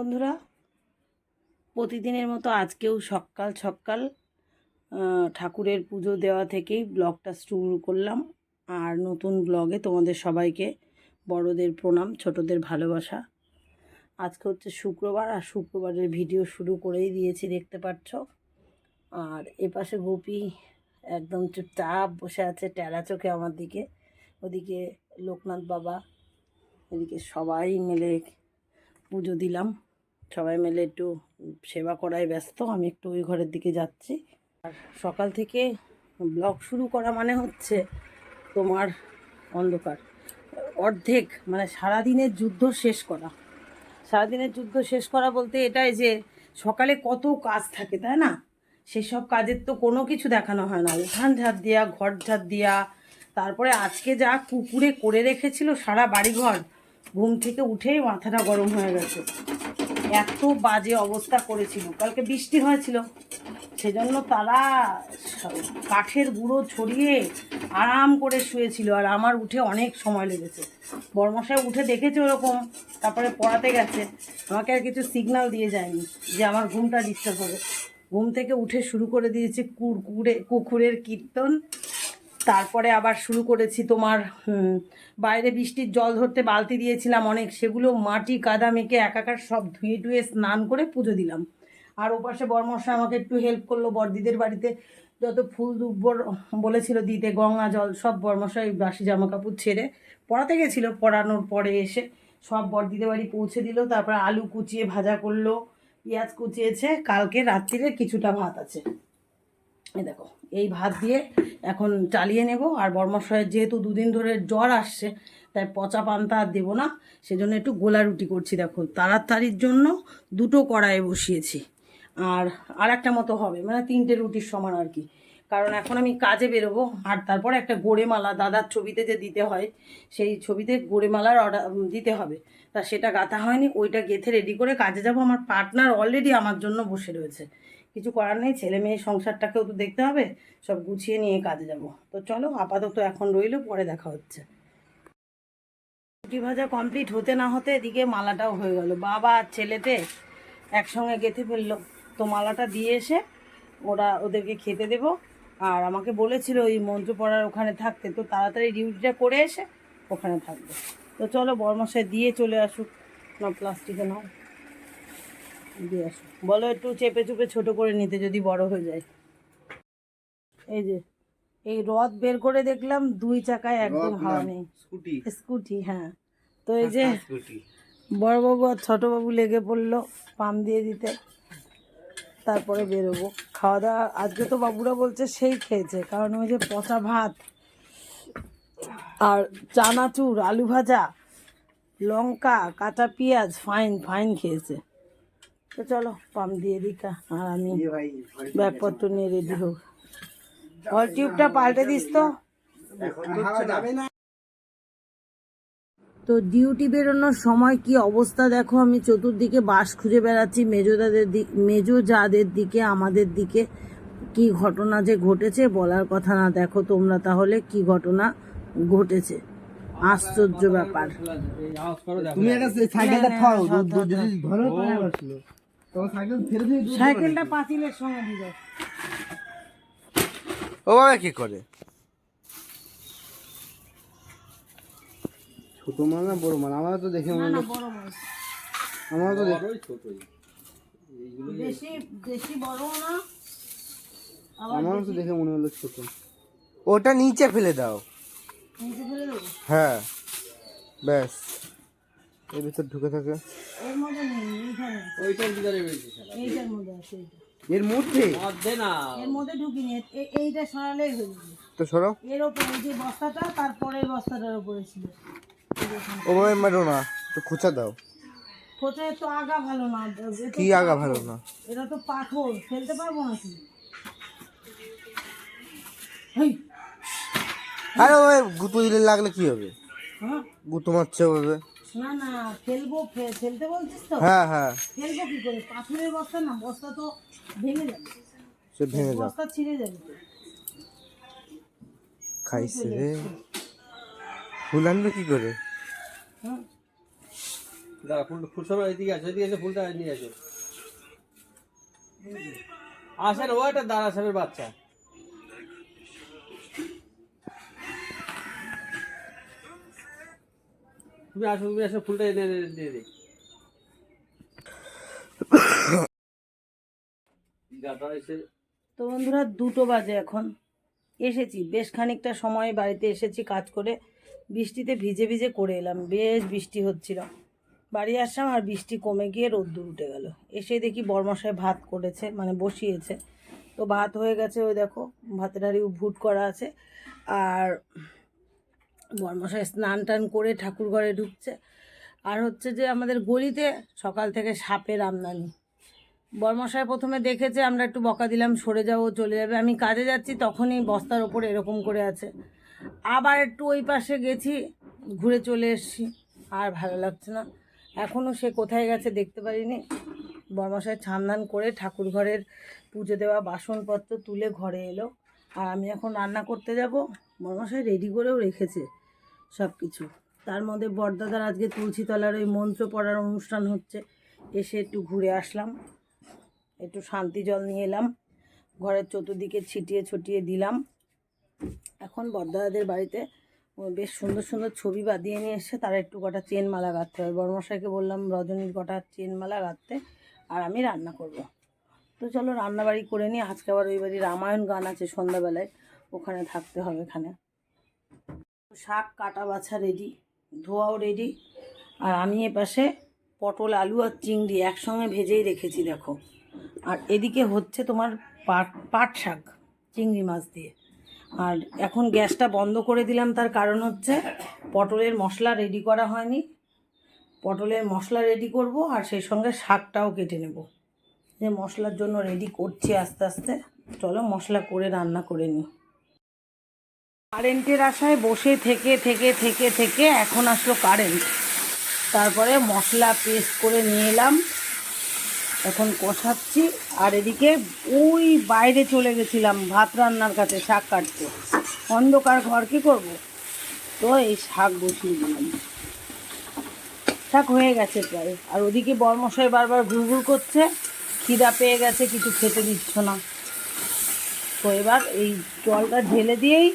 বন্ধুরা, প্রতিদিনের মতো আজকেও সকাল সকাল ঠাকুরের পুজো দেওয়া থেকেই ব্লগটা শুরু করলাম। আর নতুন ব্লগে তোমাদের সবাইকে বড়দের প্রণাম, ছোটদের ভালোবাসা। আজকে হচ্ছে শুক্রবার, আর শুক্রবারের ভিডিও শুরু করেই দিয়েছি, দেখতে পাচ্ছ। আর এপাশে গোপী একদম চুপচাপ বসে আছে টেরা চোখে আমার দিকে। ওদিকে লোকনাথ বাবা, এদিকে সবাই মিলে পুজো দিলাম। সবাই মিলে একটু সেবা করায় ব্যস্ত। আমি একটু ওই ঘরের দিকে যাচ্ছি। আর সকাল থেকে ব্লগ শুরু করা মানে হচ্ছে তোমার অন্ধকার। অর্ধেক মানে সারাদিনের যুদ্ধ শেষ করা। সারাদিনের যুদ্ধ শেষ করা বলতে এটাই যে সকালে কত কাজ থাকে, তাই না? সেসব কাজের তো কোনো কিছু দেখানো হয় না। উঠান ঝাড় দেওয়া ঘর ঝাড় দেওয়া তারপরে আজকে যা কুকুরে করে রেখেছিল সারা বাড়িঘর, ঘুম থেকে উঠেই মাথাটা গরম হয়ে গেছে। এত বাজে অবস্থা করেছিল। কালকে বৃষ্টি হয়েছিল। সেজন্য তারা কাঠের গুঁড়ো ছড়িয়ে আরাম করে শুয়েছিল। আর আমার উঠে অনেক সময় লেগেছে। বর্মশাই উঠে দেখেছে ওরকম, তারপরে পড়াতে গেছে। আমাকে আর কিছু সিগন্যাল দিয়ে যায়নি যে আমার ঘুমটা ডিস্টার্ব হবে। ঘুম থেকে উঠে শুরু করে দিয়েছে কুরকুরে কুকুরের কীর্তন। তারপরে আবার শুরু করেছি তোমার বাইরে বৃষ্টির জল ধরতে বালতি দিয়েছিলাম অনেক, সেগুলো মাটি কাদা মেখে একাকার সব ধুয়ে টুয়ে স্নান করে পুজো দিলাম। আর ওপাশে বর্মশা আমাকে একটু হেল্প করল বড়দিদের বাড়িতে। যত ফুল দুব্বর বলেছিল দিতে, গঙ্গা জল, সব বর্মশাই বাসি জামা কাপড় ছেড়ে পড়াতে গেছিল। পড়ানোর পরে এসে সব বড়দিদের বাড়ি পৌঁছে দিল। তারপর আলু কুচিয়ে ভাজা করল, পেঁয়াজ কুচিয়েছে, কালকে রাত্রিরে কিছুটা ভাত আছে। এই দেখো, এই ভাত দিয়ে এখন চালিয়ে নেব। আর বর্মশয়ের যেহেতু দুদিন ধরে জ্বর আসছে, তাই পচা পান্তা আর দেবো না। সেজন্য একটু গোলা রুটি করছি, দেখো। তাড়াতাড়ির জন্য দুটো কড়াইয়ে বসিয়েছি। আর আর একটা মতো হবে মানে তিনটে রুটির সমান আর কি। কারণ এখন আমি কাজে বেরোবো, আর তারপরে একটা গোড়েমালা, দাদার ছবিতে যে দিতে হয়, সেই ছবিতে গোড়েমালার অর্ডার দিতে হবে। তা সেটা গাঁথা হয়নি, ওইটা গেথে রেডি করে কাজে যাব। আমার পার্টনার অলরেডি আমার জন্য বসে রয়েছে। কিছু করার নেই, ছেলে মেয়ে সংসারটাকেও তো দেখতে হবে, সব গুছিয়ে নিয়ে কাজে যাব। তো চলো, আপাতত এখন রইল, পরে দেখা হচ্ছে। রুটি ভাজা কমপ্লিট হতে না হতে এদিকে মালাটাও হয়ে গেল। বাবা আর ছেলেতে একসঙ্গে গেঁথে ফেলল। তো মালাটা দিয়ে এসে ওরা ওদেরকে খেতে দেব। আর আমাকে বলেছিল ওই মন্ত্র পড়ার ওখানে থাকতে। তো তাড়াতাড়ি ডিউটিটা করে এসে ওখানে থাকবে। তো চলো, বর্মশাই দিয়ে চলে আসুক। না প্লাস্টিকে নাও। দিয়ে আসো। বলো একটু চেপে চুপে ছোট করে নিতে যদি বড় হয়ে যায়। এই যে এই রথ বের করে দেখলাম দুই চাকায় একদম হাওয়া নেই। স্কুটি। স্কুটি হ্যাঁ। তো এই যে বড়বাবু আর ছোটবাবু লেগে পড়ল পাম দিয়ে দিতে। তারপরে বেরোবো। খাওয়া দাওয়া আজকে তো বাবুরা বলছে সেই খেয়েছে কারণ ওই যে পচা ভাত আর চানাচুর আলু ভাজা লঙ্কা কাঁচা পেঁয়াজ ফাইন ফাইন খেয়েছে। তো চলো পাম দিয়ে দিকা আর আমি ব্যাগপত্র নিয়ে রেডি হোক। হল টিউবটা পাল্টে দিস তো। তো ডিউটি বেরোনোর সময় কি অবস্থা দেখো আমি চতুর্দিকে বাস খুঁজে বেড়াচ্ছি মেজোদাদের দিক মেজো যাদের দিকে আমাদের দিকে। কি ঘটনা যে ঘটেছে বলার কথা না দেখো তোমরা তাহলে কি ঘটনা ঘটেছে। আশ্চর্য ব্যাপার। তুমি একটা সাইকেলটা খাও ধরো সাইকেলটা পাতিলের সঙ্গে দিল ও বাবা কি করে? ছোট মাল না বড় মাল? আমার তো দেখে মনে হলো বড় আমার তো দেখে বেশি বেশি বড় না আমার তো দেখে মনে হলো ছোট। ওটা নিচে ফেলে দাও। নিচে ফেলে দেবো? হ্যাঁ। ব্যাস। এর ভিতর ঢুকে থাকে। এর মধ্যে নেই এইখানে ওইটার ভিতরে এইটার মধ্যে আছে এর মধ্যে? মধ্যে না। এর মধ্যে ঢুকিনি এ- এইটা সরালেই হয়ে যাবে। তো সরো এর ওপরে যে বস্তাটা তারপরে বস্তাটার ওপরে ছিল। এই ও বাবা মারো না তো খোঁচা দাও। কোথায় তো আগা ভালো না কি আগা ভালো না? এটা তো পাথর ফেলতে পারব নাকি? হেই, আরে ওই গুঁতো দিলে লাগলে কি হবে? হ্যাঁ? গুঁতো মারছে ওভাবে। না না ফেলব ফেলতে বলছিস তো? হ্যাঁ হ্যাঁ। ফেলব কি করে? পাথরের বস্তা না বস্তা তো ভেঙে যাবে। সে ভেঙে যাও বস্তা ছিঁড়ে যাবে খাইছে রে। ফুল আনবে কি করে? হ্যাঁ দাঁড়া ফুল ফুল সবাই এদিকে আসো এদিকে এসে ফুলটা নিয়ে আসো। আসেন ও একটা দাঁড়া সাহেবের বাচ্চা। তুমি আসো তুমি আসো, ফুলটা এনে দিয়ে দিই। তো বন্ধুরা, দুটো বাজে এখন। এসেছি, বেশ খানিকটা সময় বাড়িতে এসেছি কাজ করে। বৃষ্টিতে ভিজে ভিজে করে এলাম, বেশ বৃষ্টি হচ্ছিল। বাড়ি আসলাম আর বৃষ্টি কমে গিয়ে রোদ্দুর উঠে গেল। এসে দেখি বরমশায় ভাত করেছে মানে বসিয়েছে। তো ভাত হয়ে গেছে, ওই দেখো, ভাতের হাঁড়ি ভুট করা আছে। আর বরমশাই স্নান টান করে ঠাকুর ঘরে ঢুকছে। আর হচ্ছে যে আমাদের গলিতে সকাল থেকে সাপের আমদানি। বর্মশাই প্রথমে দেখেছে আমরা একটু বকা দিলাম, সরে যাব চলে যাবে। আমি কাজে যাচ্ছি, তখনই বস্তার ওপর এরকম করে আছে। আবার একটু ওই পাশে গেছি, ঘুরে চলে এসেছি। আর ভালো লাগছে না। এখনও সে কোথায় গেছে দেখতে পারিনি। বর্মশাই ছান্দান করে ঠাকুর ঘরের পুজো দেওয়া বাসনপত্র তুলে ঘরে এলো। আর আমি এখন রান্না করতে যাব। বর্মশাই রেডি করেও রেখেছে। সব কিছু তার মধ্যে বরদাদার আজকে তুলসীতলার ওই মন্ত্র পড়ার অনুষ্ঠান হচ্ছে। এসে একটু ঘুরে আসলাম। একটু শান্তি জল নিয়ে এলাম। ঘরের চতুর্দিকে ছিটিয়ে ছটিয়ে দিলাম। এখন বরদাদাদের বাড়িতে বেশ সুন্দর সুন্দর ছবি বাঁধিয়ে নিয়ে এসে তারা একটু কটা চেন মালা গাঁথতে হবে। বড়মশাইকে বললাম, রজনীর কটা চেন মালা গাঁথতে আর আমি রান্না করব। তো চলো রান্নাবাড়ি করে নিই। আজকে আবার ওই বাড়ি রামায়ণ গান আছে সন্ধ্যাবেলায়। ওখানে থাকতে হবে এখানে। শাক, কাটা বাছা রেডি ধোয়াও রেডি আর আমি এপাশে পটল, আলু আর চিংড়ি একসঙ্গে ভেজেই রেখেছি, দেখো। আর এদিকে হচ্ছে তোমার পাট পাট শাক, চিংড়ি মাছ দিয়ে। আর এখন গ্যাসটা বন্ধ করে দিলাম, তার কারণ হচ্ছে পটলের মশলা রেডি করা হয়নি। পটলের মশলা রেডি করব, আর সেই সঙ্গে শাকটাও কেটে নেব। যে মশলার জন্য রেডি করছি আস্তে আস্তে, চলো মশলা করে রান্না করে নিই। কারেন্টের আশায় বসে থেকে থেকে থেকে থেকে এখন আসলো কারেন্ট। তারপরে মশলা পেস্ট করে নিয়ে এলাম। এখন কষাচ্ছি। আর এদিকে ওই বাইরে চলে গেছিলাম ভাত রান্নার কাছে, শাক কাটতে। অন্ধকার ঘর, কী করব? তো এই শাক বসিয়ে দিলাম। শাক হয়ে গেছে প্রায়। আর ওদিকে বরমশাই বারবার ঘুরঘুর করছে। খিদা পেয়ে গেছে, কিছু খেতে দিচ্ছ না। তো এবার এই জলটা ঢেলে দিয়েই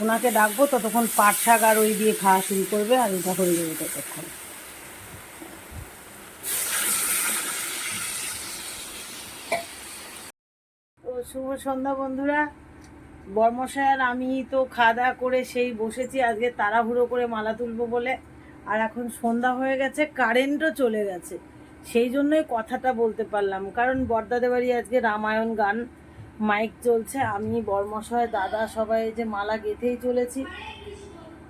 ওনাকে ডাকবো, ততক্ষণ পাট শাক আর ওই দিয়ে খাওয়া শুরু করবে আর এটা করে দেবে ততক্ষণ। শুভ সন্ধ্যা বন্ধুরা। বর্মশাই আর আমি তো খাওয়া দাওয়া করে সেই বসেছি, আজকে তাড়াহুড়ো করে মালা তুলবো বলে। আর এখন সন্ধ্যা হয়ে গেছে, কারেন্টও চলে গেছে। সেই জন্যই কথাটা বলতে পারলাম, কারণ বর্দাদের বাড়ি আজকে রামায়ণ গান মাইক চলছে আমি বর্মশয় দাদা সবাই যে মালা গেঁথেই চলেছি।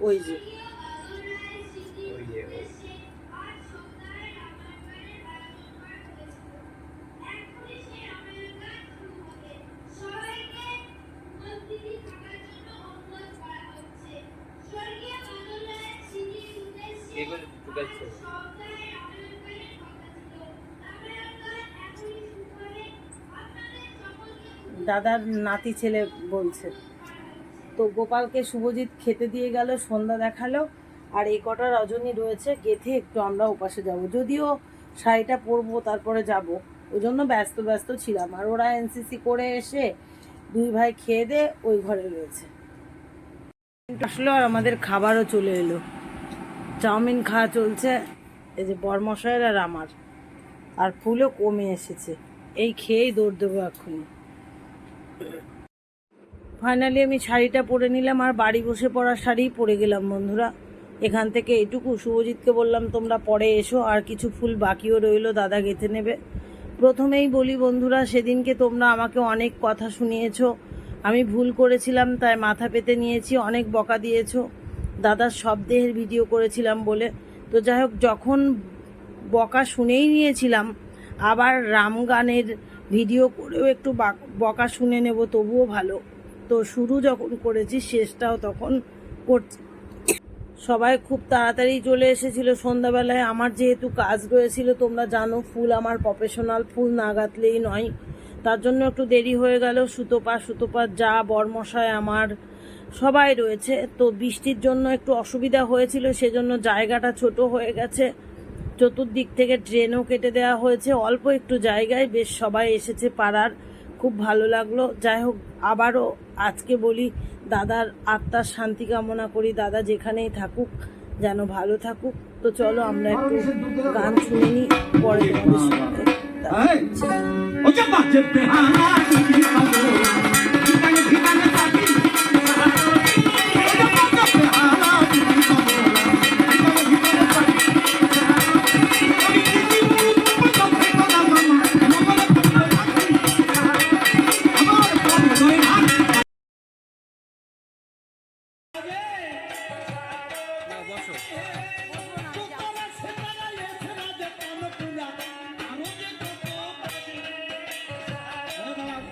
ওই যে। দাদার নাতি ছেলে বলছে। তো গোপালকে শুভজিৎ খেতে দিয়ে গেল, সন্ধ্যা দেখাল, আর এই কটা রজনী রয়েছে, গেথে একটু আমরা ওপাশে যাব। যদিও শাড়িটা পরবো, তারপরে যাব। ওই জন্য ব্যস্ত ব্যস্ত ছিলাম। আর ওরা এনসিসি করে এসে দুই ভাই খেয়ে দে, ওই ঘরে রয়েছে। আসলো আর আমাদের খাবারও চলে এলো। চাউমিন খাওয়া চলছে, এই যে বরমশাইয়ের আর আমার। আর ফুলও কমে এসেছে। এই খেয়েই দৌড় দেবো এখনই ফাইনালি আমি শাড়িটা পরে নিলাম আর বাড়ি বসে পরা শাড়ি পরে গেলাম, বন্ধুরা। এখান থেকে এটুকু শুভজিৎকে বললাম, তোমরা পরে এসো, আর কিছু ফুল বাকিও রইল, দাদা গেঁথে নেবে। প্রথমেই বলি, বন্ধুরা, সেদিনকে তোমরা আমাকে অনেক কথা শুনিয়েছো। আমি ভুল করেছিলাম, তাই মাথা পেতে নিয়েছি, অনেক বকা দিয়েছ। দাদার শব্দের ভিডিও করেছিলাম বলে। তো যাই হোক, যখন বকা শুনেই নিয়েছিলাম, আবার রাম গানের ভিডিও করেও একটু বাক- শুনে নেব, তবুও ভালো। তো শুরু যখন করেছি, শেষটাও তখন করছি। সবাই খুব তাড়াতাড়ি চলে এসেছিল সন্ধ্যাবেলায়। আমার যেহেতু কাজ রয়েছিল, তোমরা জানো, ফুল আমার প্রফেশনাল ফুল না গাঁথলেই নয়। তার জন্য একটু দেরি হয়ে গেল। সুতোপা সুতোপা যা বর্মশায় আমার সবাই রয়েছে। তো বৃষ্টির জন্য একটু অসুবিধা হয়েছিল, সেজন্য জায়গাটা ছোট হয়ে গেছে। চতুর্দিক থেকে ট্রেনও কেটে দেওয়া হয়েছে। অল্প একটু জায়গায় বেশ সবাই এসেছে পাড়ার। খুব ভালো লাগল। যাই হোক, আবারও আজকে বলি, দাদার আত্মার শান্তি কামনা করি। দাদা যেখানেই থাকুক, যেন ভালো থাকুক। তো চলো, আমরা একটু গান শুনে নিই, পরে সঙ্গে।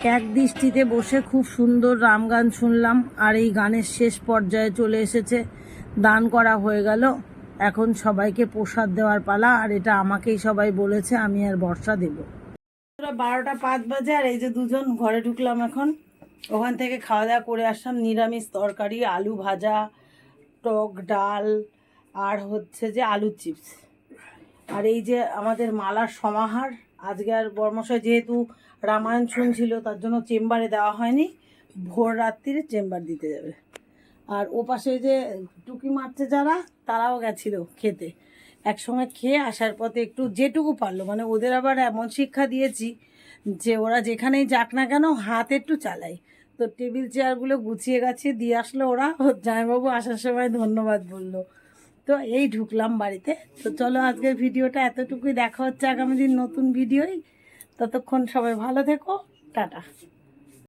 এক দৃষ্টিতে বসে খুব সুন্দর রাম গান শুনলাম, আর এই গানের শেষ পর্যায়ে চলে এসেছে, দান করা হয়ে গেল। এখন সবাইকে প্রসাদ দেওয়ার পালা, আর এটা আমাকেই সবাই বলেছে, আমি আর বর্ষা দেব। বারোটা পাঁচ বাজে, আর এই যে দুজন ঘরে ঢুকলাম এখন। ওখান থেকে খাওয়া দাওয়া করে আসলাম, নিরামিষ তরকারি, আলু ভাজা, টক, ডাল, আর হচ্ছে যে আলু চিপস। আর এই যে আমাদের মালার সমাহার, আজকে আর বর্মশাই যেহেতু রামায়ণ শুনছিল, তার জন্য চেম্বারে দেওয়া হয়নি, ভোর রাত্রিরে চেম্বার দিতে যাবে। আর ও পাশে যে টুকি মারছে যারা, তারাও গেছিল খেতে। একসঙ্গে খেয়ে আসার পথে একটু যেটুকু পারল মানে ওদের আবার এমন শিক্ষা দিয়েছি যে ওরা যেখানেই যাক না কেন হাত একটু চালায় তো টেবিল চেয়ারগুলো গুছিয়ে গেছে, দিয়ে আসলো ওরা। জামাইবাবু আসার সময় ধন্যবাদ বলল। তো এই ঢুকলাম বাড়িতে। তো চলো আজকের ভিডিওটা এতটুকুই। দেখা হচ্ছে আগামী দিন নতুন ভিডিওই। ততক্ষণ সবাই ভালো থেকো টাটা।